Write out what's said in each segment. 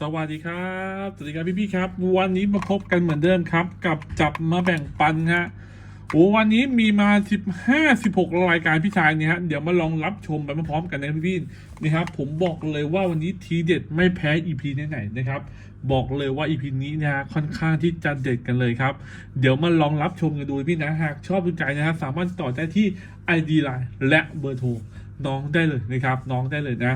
สวัสดีครับ สวัสดีครับพี่ๆครับ วันนี้มาพบกันเหมือนเดิมครับ กับจับมาแบ่งปันฮะโอ้วันนี้มีมา 15 16 รายการพี่ชายเนี่ยฮะเดี๋ยวมาลองรับชมไปพร้อมกันนะพี่ๆนะครับผมบอกเลยว่าวันนี้ทีเด็ดไม่แพ้ EP ไหนๆนะครับ บอกเลยว่า EP นี้นะฮะค่อนข้างที่จะเด็ดกันเลยครับ เดี๋ยวมาลองรับชมกันดูพี่นะหากชอบดูใจนะฮะสามารถต่อได้ที่ ID Line และเบอร์โทรน้องได้เลยนะครับ น้องได้เลยนะ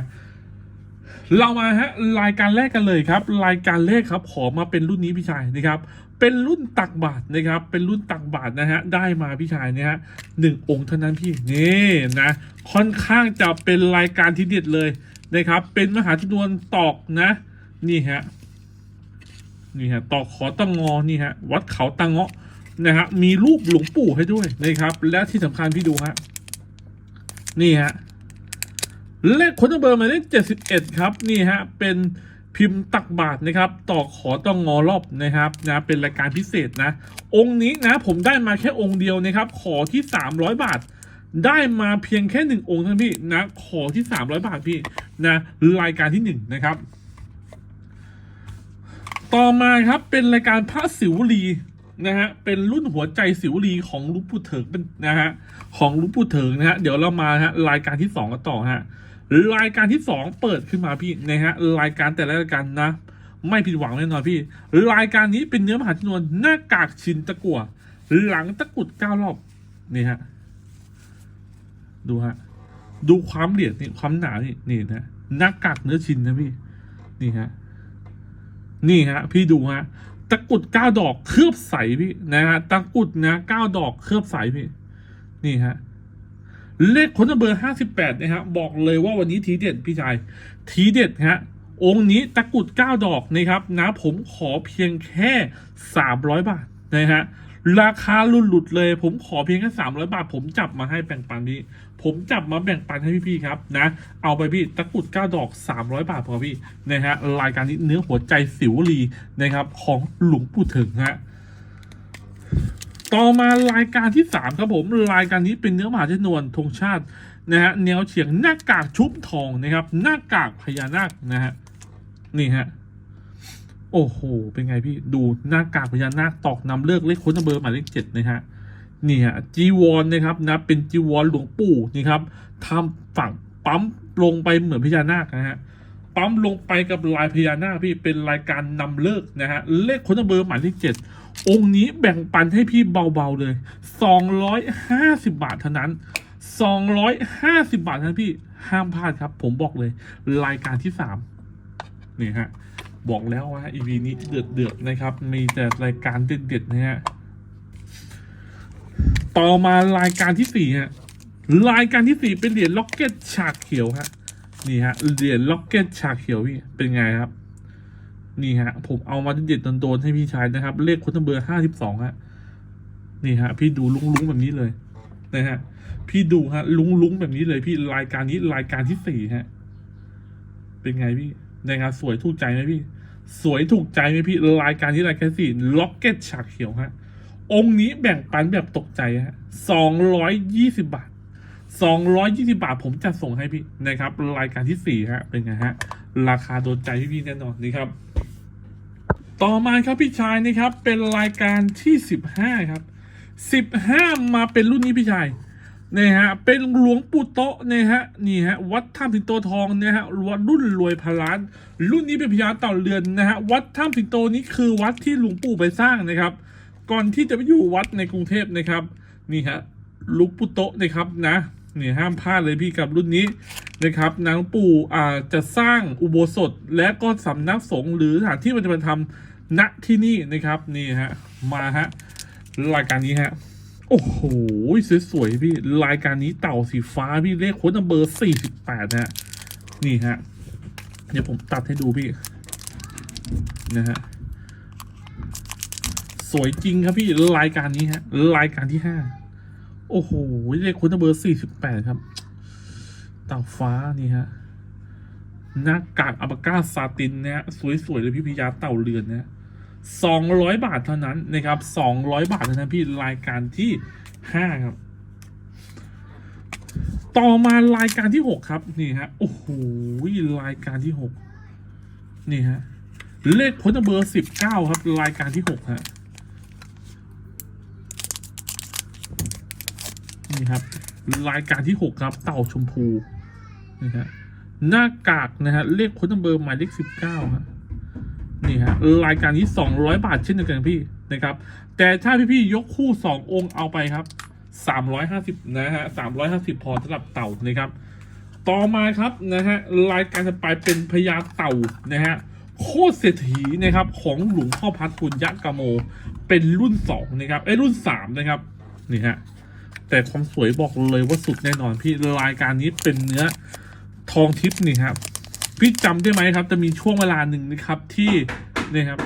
เรามาฮะรายการแรกกันเลยครับ รายการแรกครับขอมาเป็นรุ่นนี้พี่ชายนะครับ เป็นรุ่นตักบาทนะครับ เป็นรุ่นตักบาทนะฮะได้มาพี่ชายเนี่ยฮะหนึ่งองค์เท่านั้นพี่นี่นะค่อนข้างจะเป็นรายการที่เด็ดเลยนะครับ เป็นมหาจำนวนตอกนะ นี่ฮะนี่ฮะตอกขอตังงอนี่ฮะวัดเขาตังเงาะนะฮะมีรูปหลวงปู่ให้ด้วยนะครับ และที่สำคัญพี่ดูฮะนี่ฮะ เลขคนเบอร์หมายเลขเจ็ดสิบเอ็ดครับ นี่ฮะ เป็นพิมพ์ตักบาทนะครับ ต่อขอต้องงอรอบนะครับนะเป็นรายการพิเศษนะ องค์นี้นะผมได้มาแค่องค์เดียวนะครับ ขอที่สามร้อยบาท ได้มาเพียงแค่หนึ่งองค์เท่านั้นพี่นะขอที่สามร้อยบาทพี่นะรายการที่หนึ่งนะครับ ต่อมาครับเป็นรายการพระสิวลีนะฮะเป็นรุ่นหัวใจสิวลีของลุงปู่เถิงเป็นนะฮะของลุงปู่เถิงนะฮะเดี๋ยวเรามาฮะรายการที่สองกันต่อฮะ รายการที่สองเปิดขึ้นมาพี่นะฮะรายการแต่ละรายการนะ ไม่ผิดหวังแน่นอนพี่ รายการนี้เป็นเนื้อมหาชนวนหน้ากากชินตะกั่วหลังตะกุดเก้ารอบนี่ฮะดูฮะดูความเหลียมนี่ความหนานี่นี่นะหน้ากากเนื้อชินนะพี่นี่ฮะนี่ฮะพี่ดูฮะตะกุดเก้าดอกเคลือบใสพี่นะฮะตะกุดนะเก้าดอกเคลือบใสพี่ นี่ฮะ เลขคนเบอร์ห้าสิบแปดนะฮะบอกเลยว่าวันนี้ทีเด็ดพี่ชาย ทีเด็ดฮะองค์นี้ตะกุดเก้าดอกนะครับนะผมขอเพียงแค่สามร้อยบาทนะฮะราคาหลุดหลุดเลย ผมขอเพียงแค่สามร้อยบาท ผมจับมาให้แบ่งปันพี่ผมจับมาแบ่งปันให้พี่ๆครับนะ เอาไปพี่ตะกุดเก้าดอกสามร้อยบาทพอพี่นะฮะรายการนี้เนื้อหัวใจสิวลีนะครับของหลวงปู่เถิงฮะ ต่อมารายการที่สามครับผมรายการนี้เป็นเนื้อมหาชนวนธงชาตินะฮะแนวเฉียงหน้ากากชุบทองนะครับ หน้ากากพญานาคนะฮะนี่ฮะโอ้โห เป็นไงพี่ดูหน้ากากพญานาคตอกนำเลิกเลขค้นเบอร์หมายเลขเจ็ดนะฮะนี่ฮะจีวรนะครับนะเป็นจีวรหลวงปู่นี่ครับทำฝั่งปั๊มลงไปเหมือนพญานาคนะฮะปั๊มลงไปกับลายพญานาคพี่เป็นรายการนำเลิกนะฮะเลขคนเบอร์หมายเลขเจ็ด องค์นี้แบ่งปันให้พี่เบาๆเลยสองร้อยห้าสิบาทเท่านั้นสองร้อยห้าสิบาทเท่านั้นพี่ห้ามพลาดครับ ผมบอกเลย รายการที่สามนี่ฮะ บอกแล้วว่าอีพีนี้เดือดเดือดๆนะครับ มีแต่รายการเด็ดๆนะฮะต่อมารายการที่สี่ฮะรายการที่สี่เป็นเหรียญล็อกเก็ตฉากเขียวฮะนี่ฮะเหรียญล็อกเก็ตฉากเขียวพี่เป็นไงครับ นี่ฮะ ผมเอามาเด็ดๆโดนๆให้พี่ชายนะครับ เลขคนเบอร์ห้าสิบสองฮะ นี่ฮะ พี่ดูลุ้งๆแบบนี้เลยนะฮะ พี่ดูฮะ ลุ้งๆแบบนี้เลยพี่รายการนี้รายการที่สี่ฮะ เป็นไงพี่นะครับสวยถูกใจไหมพี่ สวยถูกใจไหมพี่รายการที่รายการสี่ล็อกเก็ตฉากเขียวฮะ องค์นี้แบ่งปันแบบตกใจฮะสองร้อยยี่สิบาทสองร้อยยี่สิบาทผมจะส่งให้พี่นะครับ รายการที่สี่ฮะเป็นไงฮะ ราคาโดนใจพี่ๆแน่นอนนี่ครับ ต่อมาครับพี่ชายนะครับ เป็นรายการที่สิบห้าครับสิบห้ามาเป็นรุ่นนี้พี่ชายนะฮะเป็นหลวงปู่โตะนะฮะนี่ฮะวัดถ้ำสิงโตทองนะฮะวัดรุ่นรวยพนล้าน รุ่นนี้เป็นพญาเต่าเรือนนะฮะวัดถ้ำสิงโตนี้คือวัดที่หลวงปู่ไปสร้างนะครับ ก่อนที่จะไปอยู่วัดในกรุงเทพนะครับนี่ฮะหลุกปุโตะนะครับนะนี่ห้ามพลาดเลยพี่กับรุ่นนี้นะครับนางปู่อ่าจะสร้างอุโบสถและก็สำนักสงฆ์หรือสถานที่ปฏิบัติธรรม ณที่นี่นะครับนี่ฮะมาฮะรายการนี้ฮะโอ้โหสวยๆพี่รายการนี้เต่าสีฟ้าพี่เลขโค้ดเบอร์สี่สิบแปดฮะนี่ฮะเดี๋ยวผมตัดให้ดูพี่นะฮะสวยจริงครับพี่รายการนี้ฮะรายการที่ห้าโอ้โหเลขโค้ดเบอร์สี่สิบแปดครับ เต่าฟ้านี่ฮะหน้ากากอปากาซาตินเนี่ยสวยๆเลยพี่พิยาเต่าเรือนเนี่ย 200 บาทเท่านั้นนะครับ200 บาทเท่านั้นพี่รายการที่ 5 ครับ ต่อมารายการที่ 6 ครับ นี่ฮะโอ้โหรายการที่ 6 นี่ฮะเลขพ้นเบอร์ 19 ครับ รายการที่ 6 ฮะ นี่ครับ รายการที่ 6 ครับ เต่าชมพู นี่ฮะหน้ากากนะฮะเลขพ้นเบอร์หมายเลข 19 ฮะ นี่ฮะรายการนี้สองร้อยบาทเช่นเดียวกันพี่นะครับ แต่ถ้าพี่ๆยกคู่สององค์เอาไปครับสามร้อยห้าสิบนะฮะสามร้อยห้าสิบพอสำหรับเต่านะครับ ต่อมาครับนะฮะรายการถัดไปเป็นพญาเต่านะฮะโคตรเศรษฐีนะครับของหลวงพ่อพัดคุณยะกะโม เป็นรุ่นสองนะครับไอ้รุ่นสามนะครับนี่ฮะแต่ความสวยบอกเลยว่าสุดแน่นอนพี่รายการนี้เป็นเนื้อทองทิพย์นี่ครับ พี่จำได้ไหมครับ จะมีช่วงเวลาหนึ่งนะครับที่นี่ครับ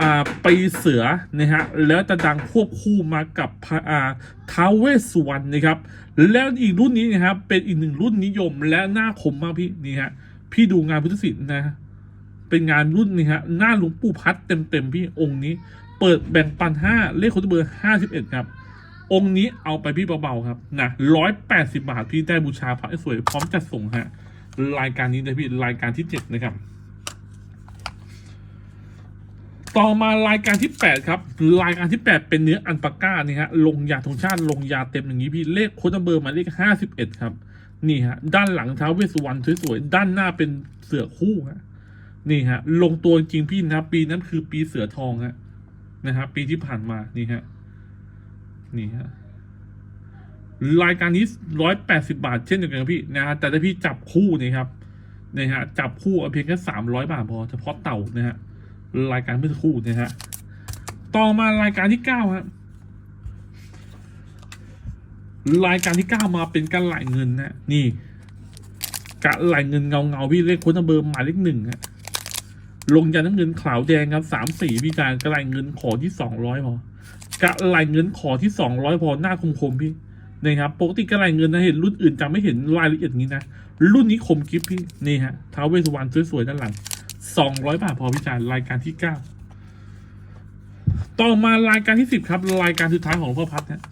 อ่าปีเสือนะฮะแล้วจะดังควบคู่มากับพระอาท้าวเวสสุวรรณนะครับ แล้วอีกรุ่นนี้นะครับเป็นอีกหนึ่งรุ่นนิยมและหน้าคมมากพี่นี่ฮะพี่ดูงานพุทธศิลป์นะเป็นงานรุ่นนี้ฮะหน้าหลวงปู่พัดเต็มๆพี่องค์นี้ เปิดแบ่งปันห้าเลขคนเบอร์ห้าสิบเอ็ดครับองค์นี้เอาไปพี่เบาๆครับนะร้อยแปดสิบาทพี่ได้บูชาพระสวยพร้อมจัดส่งฮะ รายการนี้นะพี่รายการที่เจ็ดนะครับ ต่อมารายการที่8ครับ รายการที่8เป็นเนื้ออันปาก้านี่ฮะลงยาธงชาติลงยาเต็มอย่างนี้พี่เลขโค้ดเบอร์มาเลข51ครับ นี่ฮะ ด้านหลังเท้าเวสสุวรรณสวยๆด้านหน้าเป็นเสือคู่ฮะนี่ฮะ ลงตัวจริงพี่นะปีนั้นคือปีเสือทองฮะนะฮะปีที่ผ่านมานี่ฮะนี่ฮะ รายการนี้ร้อยแปดสิบาทเช่นเดียวกันพี่นะฮะแต่ถ้าพี่จับคู่นี่ครับนี่ฮะจับคู่เอาเพียงแค่สามร้อยบาทพอเฉพาะเต่านะฮะรายการเมื่อสักครู่นะฮะต่อมารายการที่เก้าฮะรายการที่เก้ามาเป็นการไหลเงินนะนี่กะไหลเงินเงาเงาพี่เลขคนเบอร์หมายเลขหนึ่งฮะลงยันน้ำเงินขาวแดงครับสามสี่พี่การกระไหลเงินขอที่สองร้อยพอกระไหลเงินขอที่สองร้อยพอหน้าคมๆพี่ นะครับปกติกระไหลเงินนะเห็นรุ่นอื่นจะไม่เห็นรายละเอียดนี้นะ รุ่นนี้คมกิฟพี่นี่ฮะท้าวเวสุวรรณสวยๆด้านหลังสองร้อยบาทพอพิจารณรายการที่เก้าต่อมารายการที่สิบครับ รายการสุดท้ายของหลวงพ่อพัดนะ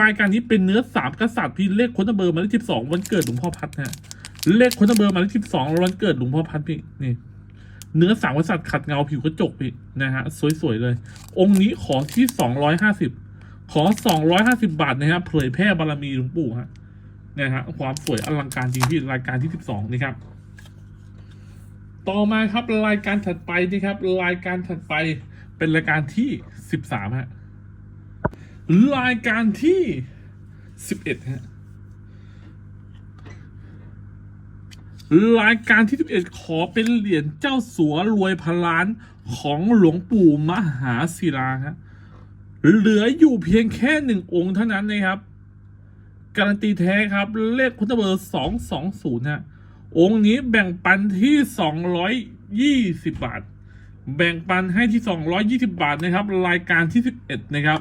รายการนี้เป็นเนื้อสามกษัตริย์พี่เลขคนเบอร์มาเลขสิบสองวันเกิดหลวงพ่อพัดนะเลขคนเบอร์มาเลขสิบสองวันเกิดหลวงพ่อพัดพี่นี่เนื้อสามกษัตริย์ขัดเงาผิวกระจกพี่นะฮะสวยๆเลย องค์นี้ขอที่สองร้อยห้าสิบ ขอสองร้อยห้าสิบาทนะฮะเผยแพร่บารมีหลวงปู่ฮะนะฮะความสวยอลังการจริงพี่รายการที่สิบสองนี่ครับ ต่อมาครับรายการถัดไปนี่ครับ รายการถัดไปเป็นรายการที่สิบสามฮะ รายการที่สิบเอ็ดฮะ รายการที่สิบเอ็ดขอเป็นเหรียญเจ้าสัวรวยพันล้านของหลวงปู่มหาศิลาฮะ เหลืออยู่เพียงแค่หนึ่งองค์เท่านั้นนะครับ การันตีแท้ครับ เลขคุณเบอร์สองสองศูนย์ฮะองค์นี้แบ่งปันที่สองร้อยยี่สิบบาท แบ่งปันให้ที่สองร้อยี่สิบาทนะครับ รายการที่สิบเอ็ดนะครับ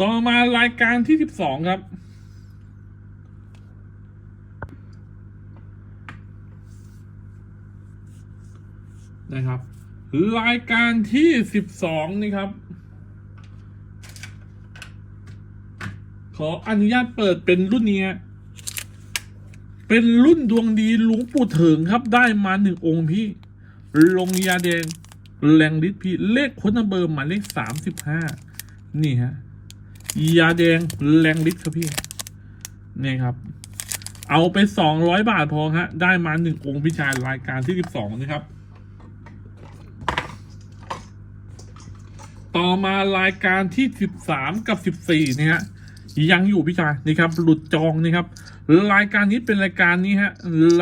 ต่อมารายการที่สิบสองครับนะครับ รายการที่สิบสองนี่ครับ ขออนุญาตเปิดเป็นรุ่นนี้ฮะเป็นรุ่นดวงดีหลวงปู่เถิงครับ ได้มาหนึ่งองค์พี่ ลงยาแดงแรงฤทธิ์พี่ เลขคนเบอร์หมายเลขสามสิบห้านี่ฮะยาแดงแรงฤทธิ์ครับพี่นี่ครับ เอาไปสองร้อยบาทพอฮะ ได้มาหนึ่งองค์พี่ชายรายการที่สิบสองนะครับ ต่อมารายการที่สิบสามกับสิบสี่เนี่ยยังอยู่พี่ชายนี่ครับหลุดจองนี่ครับรายการนี้เป็นรายการนี้ฮะ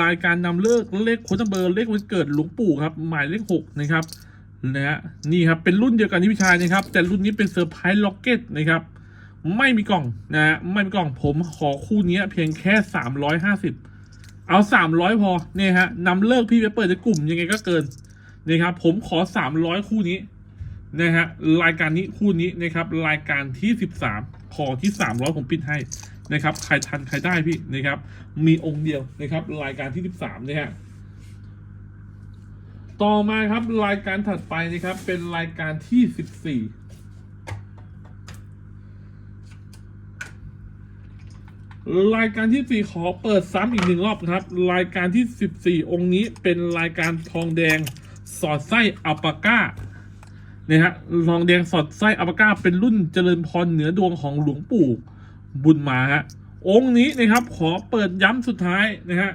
รายการนำเลิกเลขค้ดเบอร์เลขวันเกิดหลวงปู่ครับหมายเลขหกนะครับนะฮะนี่ครับเป็นรุ่นเดียวกันที่พี่ชายนะครับ แต่รุ่นนี้เป็นเซอร์ไพรส์ล็อกเก็ตนะครับไม่มีกล่องนะฮะไม่มีกล่องผมขอคู่นี้เพียงแค่สามร้อยห้าสิบเอาสามร้อยพอเนี่ยฮะนำเลิกพี่ไปเปิดในกลุ่มยังไงก็เกินนี่ครับผมขอสามร้อยคู่นี้ นะฮะรายการนี้คู่นี้นะครับรายการที่สิบสามขอที่สามร้อยผมปิดให้นะครับใครทันใครได้พี่นะครับ มีองค์เดียวนะครับรายการที่สิบสามนะฮะต่อมาครับรายการถัดไปนะครับเป็นรายการที่สิบสี่รายการที่สี่ขอเปิดซ้ำอีกหนึ่งรอบนะครับ รายการที่สิบสี่องค์นี้เป็นรายการทองแดง สอดไส้อัปปาก้า นี่ฮะทองแดงสอดไส้อัปก้าเป็นรุ่นเจริญพรเหนือดวงของหลวงปู่บุญมาฮะองค์นี้นะครับขอเปิดย้ำสุดท้ายนะฮะ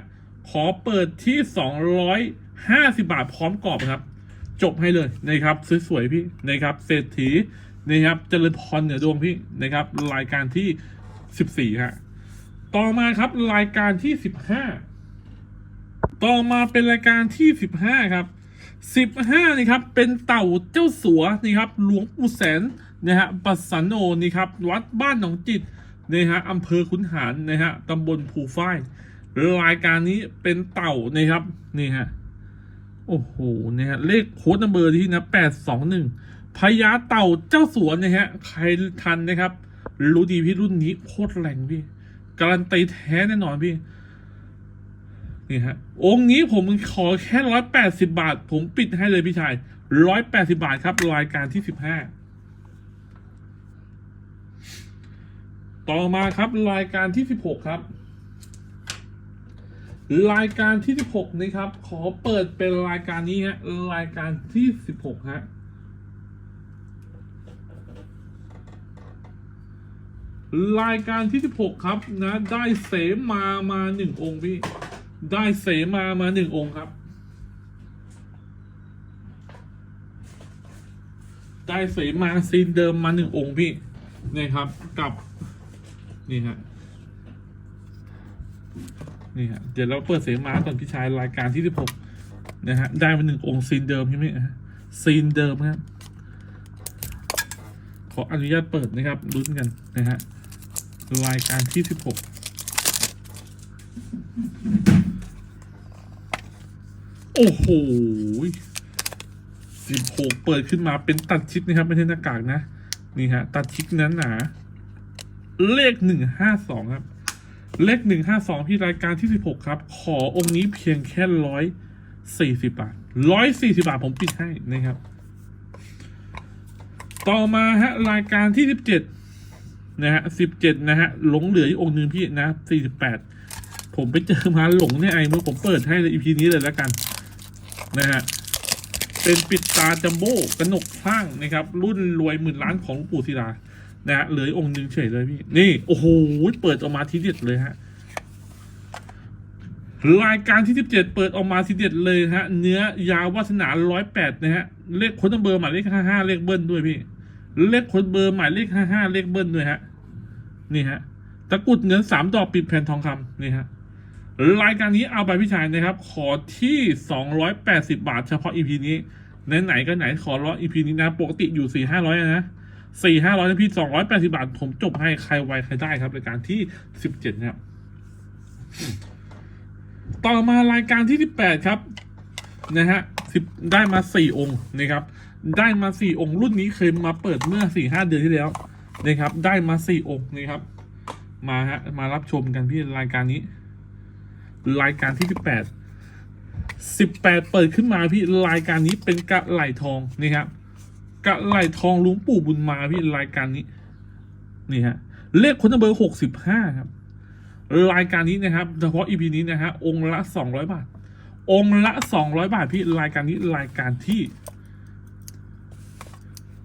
ขอเปิดที่สองร้อยห้าสิบาทพร้อมกรอบครับ จบให้เลยนะครับสวยๆพี่นะครับเศรษฐีนะครับเจริญพรเหนือดวงพี่นะครับรายการที่สิบสี่ฮะต่อมาครับรายการที่สิบห้าต่อมาเป็นรายการที่สิบห้าครับ สิบห้านี่ครับ เป็นเต่าเจ้าสัวนี่ครับ หลวงปู่แสนนะฮะปัสสันโนนี่ครับ วัดบ้านหนองจิตนะฮะอำเภอขุนหารนะฮะตำบลภูฝ้ายรายการนี้เป็นเต่านะครับ นี่ฮะ โอ้โหเนี่ยฮะ เลขโค้ดนัมเบอร์ที่นะแปดสองหนึ่งพญาเต่าเจ้าสวนนะฮะ ใครทันนะครับ รู้ดีพี่รุ่นนี้โคตรแรงพี่ การันตีแท้แน่นอนพี่ นี่ฮะองค์นี้ผมขอแค่ร้อยแปดสิบาท ผมปิดให้เลยพี่ชายร้อยแปดสิบาทครับ รายการที่สิบห้าต่อมาครับรายการที่สิบหกครับ รายการที่16นี้ครับ ขอเปิดเป็นรายการนี้ฮะรายการที่16ฮะรายการที่ 16 ครับนะ ได้เสมามาหนึ่งองค์พี่ ได้เสมามาหนึ่งองค์ครับ ได้เสมาซีนเดิมมาหนึ่งองค์พี่นี่ครับ กับ นี่ฮะนี่ฮะเดี๋ยวเราเปิดเสมาก่อนพี่ชายรายการที่สิบหกนะฮะได้มาหนึ่งองค์ซีนเดิมใช่ไหมฮะซีนเดิมครับขออนุญาตเปิดนะครับลุ้นกันนะฮะรายการที่สิบหก โอ้โหสิบหกเปิดขึ้นมาเป็นตัดชิดนะครับ ไม่ใช่หน้ากากนะ นี่ฮะ ตัดชิดนั้นหนาเลขหนึ่งห้าสองครับ เลขหนึ่งห้าสองที่รายการที่สิบหกครับ ขอองค์นี้เพียงแค่ร้อยสี่สิบบาทร้อยสี่สิบาทผมปิดให้นะครับ ต่อมาฮะ รายการที่สิบเจ็ดนะฮะสิบเจ็ดนะฮะ หลงเหลืออีกองค์หนึ่งพี่นะสี่สิบแปดผมไปเจอมาหลงเนี่ยไอ้เมื่อผมเปิดให้เลยอีพีนี้เลยแล้วกัน นะฮะเป็นปิดตาจัมโบ้กระหนกพร่างนะครับ รุ่นรวยหมื่นล้านของหลวงปู่ศิลานะฮะเหลือองค์หนึ่งเฉยเลยพี่นี่โอ้โหเปิดออกมาทีเด็ดเลยฮะรายการที่ 17 เปิดออกมาทีเด็ดเลยฮะ เนื้อยาววัฒนา 108 นะฮะ เลขคนเบอร์หมายเลข 55 เลขเบิ้ลด้วยพี่ เลขคนเบอร์หมายเลข 55 เลขเบิ้ลด้วยฮะ นี่ฮะ ตะกุดเงินสามดอกปิดแผ่นทองคำนี่ฮะ รายการนี้เอาไปพี่ชายนะครับ ขอที่ 280 บาท เฉพาะ EP นี้ไหนๆก็ไหนขอร้อ EP นี้นะ ปกติอยู่ 4 500 นะสี่ห้าร้อยพี่สองร้อยแปดสิบาท ผมจบให้ใครไวใครได้ครับรายการที่สิบเจ็ดนะครับ ต่อมารายการที่สิบแปดครับนะฮะสิบได้มาสี่องค์นะครับ ได้มาสี่องค์รุ่นนี้เคยมาเปิดเมื่อสี่ห้าเดือนที่แล้วนะครับ ได้มาสี่องค์นะครับ มาฮะมารับชมกันพี่รายการนี้ รายการที่สิบแปดสิบแปดเปิดขึ้นมาพี่รายการนี้เป็นกระไหลทองนี่ครับกระไหลทองลุงปู่บุญมาพี่รายการนี้นี่ฮะเลขคนเบอร์หกสิบห้าครับ รายการนี้นะครับเฉพาะอีพีนี้นะฮะองค์ละสองร้อยบาท องค์ละสองร้อยบาทพี่รายการนี้รายการที่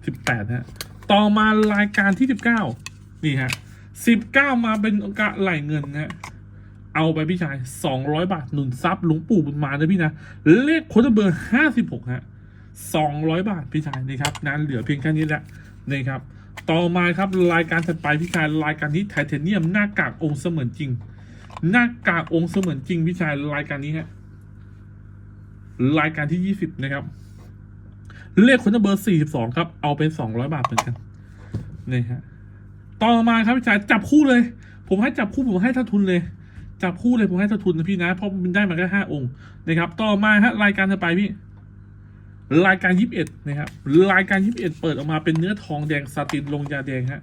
สิบแปดฮะต่อมารายการที่สิบเก้านี่ฮะสิบเก้ามาเป็นกระไหลเงินนะฮะ เอาไปพี่ชายสองร้อยบาทหนุนซับหลวงปู่บุญมานะพี่นะ เลขคนเบอร์ห้าสิบหกฮะสองร้อยบาทพี่ชายนะครับนั้นเหลือเพียงแค่นี้แหละนะครับ ต่อมาครับรายการถัดไปพี่ชายรายการนี้ไทเทเนียมหน้ากากองค์เสมือนจริง หน้ากากองค์เสมือนจริงพี่ชายรายการนี้ฮะรายการที่ยี่สิบนะครับ เลขคนเบอร์สี่สิบสองครับ เอาเป็นสองร้อยบาทเหมือนกันนี่ฮะต่อมาครับพี่ชายจับคู่เลย ผมให้จับคู่ผมให้ท่าทุนเลย จับคู่เลยผมให้เท่าทุนนะพี่นะเพราะมันได้มาแค่ห้าองค์นะครับ ต่อมาฮะรายการถัดไปพี่ รายการยิบเอ็ดนะครับรายการยิบเอ็ดเปิดออกมาเป็นเนื้อทองแดงสตินลงยาแดงฮะ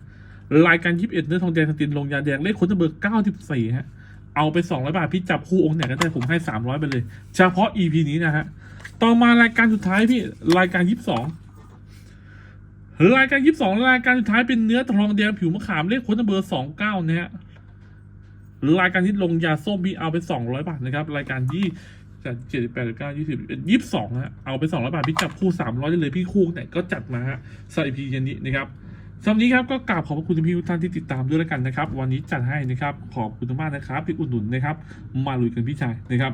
รายการยิบเอ็ดเนื้อทองแดงสตินลงยาแดงเลขคนเบอร์เก้าสิบสี่ฮะเอาไปสองร้อยบาทพี่จับคู่องค์ไหนก็ได้ผมให้สามร้อยไปเลย เฉพาะ EP นี้นะฮะต่อมารายการสุดท้ายพี่รายการยิบสองรายการยิบสองรายการสุดท้ายเป็นเนื้อทองแดงผิวมะขามเลขคนเบอร์สองเก้านะฮะ รายการที่ลงยาส้มพี่เอาไปสองร้อยบาทนะครับ รายการยี่จัดเจ็ดแปดเก้ายี่สิบยี่สิบสองฮะเอาไปสองร้อยบาทพี่จับคู่สามร้อยได้เลยพี่คู่ไหนก็จัดมาฮะสำหรับพีเย็นนี้นะครับสำหรับนี้ครับก็กราบขอบพระคุณพี่ทุกท่านที่ติดตามด้วยแล้วกันนะครับ วันนี้จัดให้นะครับ ขอบคุณมากนะครับที่อุดหนุนนะครับ มาลุยกันพี่ชายนะครับ